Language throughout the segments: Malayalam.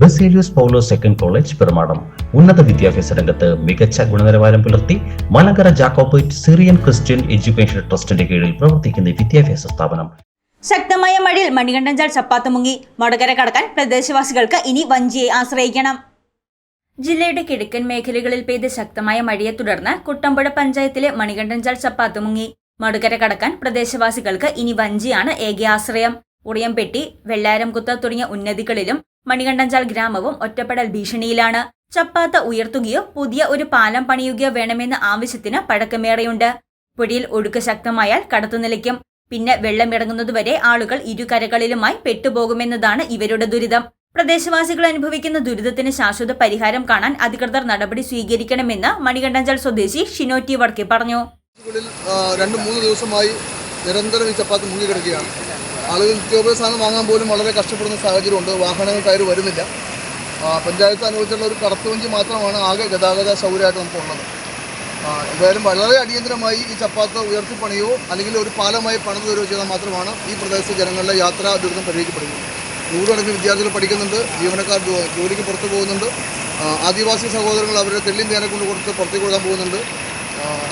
Baselios Paulose second college Perumadam. ഉന്നത വിദ്യാഭ്യാസ രംഗത്ത് മികച്ച ഗുണനിലവാരം പുലർത്തി Malankara Jacobite Syrian Christian education ട്രസ്റ്റിന്റെ കീഴിൽ പ്രവർത്തിക്കുന്ന വിദ്യാഭ്യാസ സ്ഥാപനം. ശക്തമായ മഴയിൽ മണികണ്ഠൻചാൽ ചപ്പാത്ത് മുങ്ങി. വടകര കടക്കാൻ പ്രദേശവാസികൾക്ക് ഇനി വഞ്ചിയെ ആശ്രയിക്കണം. ജില്ലയുടെ കിഴക്കൻ മേഖലകളിൽ പെയ്ത ശക്തമായ മഴയെ തുടർന്ന് കുട്ടമ്പുഴ പഞ്ചായത്തിലെ മണികണ്ഠൻചാൽ ചപ്പാത്ത് മുങ്ങി. മടുകര കടക്കാൻ പ്രദേശവാസികൾക്ക് ഇനി വഞ്ചിയാണ് ഏക ആശ്രയം. ഉറിയംപെട്ടി വെള്ളാരംകുത്ത് തുടങ്ങിയ ഉന്നതികളിലും മണികണ്ഠൻചാൽ ഗ്രാമവും ഒറ്റപ്പെടൽ ഭീഷണിയിലാണ്. ചപ്പാത്ത ഉയർത്തുകയോ പുതിയ ഒരു പാലം പണിയുകയോ വേണമെന്ന ആവശ്യത്തിന് പഴക്കമേറെയുണ്ട്. പുഴയിൽ ഒഴുക്ക് ശക്തമായാൽ കടത്തുനിലയ്ക്കും പിന്നെ വെള്ളമിറങ്ങുന്നതുവരെ ആളുകൾ ഇരുകരകളിലുമായി പെട്ടുപോകുമെന്നതാണ് ഇവരുടെ ദുരിതം. പ്രദേശവാസികൾ അനുഭവിക്കുന്ന ദുരിതത്തിന് ശാശ്വത പരിഹാരം കാണാൻ അധികൃതർ നടപടി സ്വീകരിക്കണമെന്ന് മണികണ്ഠഞ്ചൽ സ്വദേശി ഷിനോറ്റി വർക്കി പറഞ്ഞു. രണ്ട് മൂന്ന് ദിവസമായി നിരന്തരം ഈ ചപ്പാത്തി മുങ്ങിക്കിടക്കുകയാണ് ആളുകൾ നിത്യോപയോഗ സാധനം വാങ്ങാൻ പോലും വളരെ കഷ്ടപ്പെടുന്ന സാഹചര്യമുണ്ട്. വാഹനങ്ങൾ കയറി വരുന്നില്ല. പഞ്ചായത്ത് അനുവദിച്ചുള്ള ഒരു കടത്തുവഞ്ചി മാത്രമാണ് ആകെ ഗതാഗത സൗകര്യമായിട്ട് നമുക്കുള്ളത്. എന്തായാലും വളരെ അടിയന്തരമായി ഈ ചപ്പാത്ത് ഉയർത്തിപ്പണിയോ അല്ലെങ്കിൽ ഒരു പാലമായി പണിത് തരുമോ ചെയ്താൽ മാത്രമാണ് ഈ പ്രദേശത്തെ ജനങ്ങളുടെ യാത്രാ ദുരിതം പരിഹരിക്കപ്പെടുന്നത്. നൂറുകണക്കിന് വിദ്യാർത്ഥികൾ പഠിക്കുന്നുണ്ട് ജീവനക്കാർ ജോലിക്ക് പുറത്തു പോകുന്നുണ്ട്. ആദിവാസി സഹോദരങ്ങൾ അവരുടെ തെല്ലിൻ തേനെ കൊണ്ട് കൊടുത്ത് പുറത്തേക്ക് കൊടുക്കാൻ പോകുന്നുണ്ട്.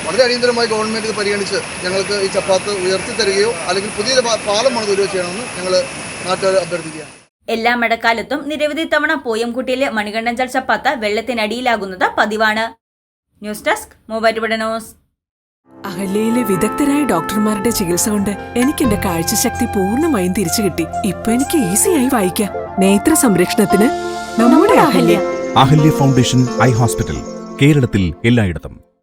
വളരെ അടിയന്തരമായി ഗവൺമെന്റ് ഇത് പരിഗണിച്ച് ഞങ്ങൾക്ക് ഈ ചപ്പാത്ത് ഉയർത്തി തരികയോ അല്ലെങ്കിൽ പുതിയ പാലം പണിത് തരികയോ ചെയ്യണമെന്ന് ഞങ്ങൾ നാട്ടുകാർ അഭ്യർത്ഥിക്കുകയാണ്. എല്ലാ മഴക്കാലത്തും നിരവധി തവണ പോയംകുട്ടിയിലെ മണികണ്ഠഞ്ചൽ ചപ്പാത്ത വെള്ളത്തിനടിയിലാകുന്നത് പതിവാണ്. News desk Muvattupuzha news. അഹല്യയിലെ വിദഗ്ധരായ ഡോക്ടർമാരുടെ ചികിത്സ കൊണ്ട് എനിക്ക് എന്റെ കാഴ്ചശക്തി പൂർണമായും തിരിച്ചു കിട്ടി. ഇപ്പൊ എനിക്ക് ഈസിയായി വായിക്കാം. നേത്ര സംരക്ഷണത്തിന് നമ്മുടെ Ahalya. Ahalya foundation eye hospital കേരളത്തിൽ എല്ലായിടത്തും.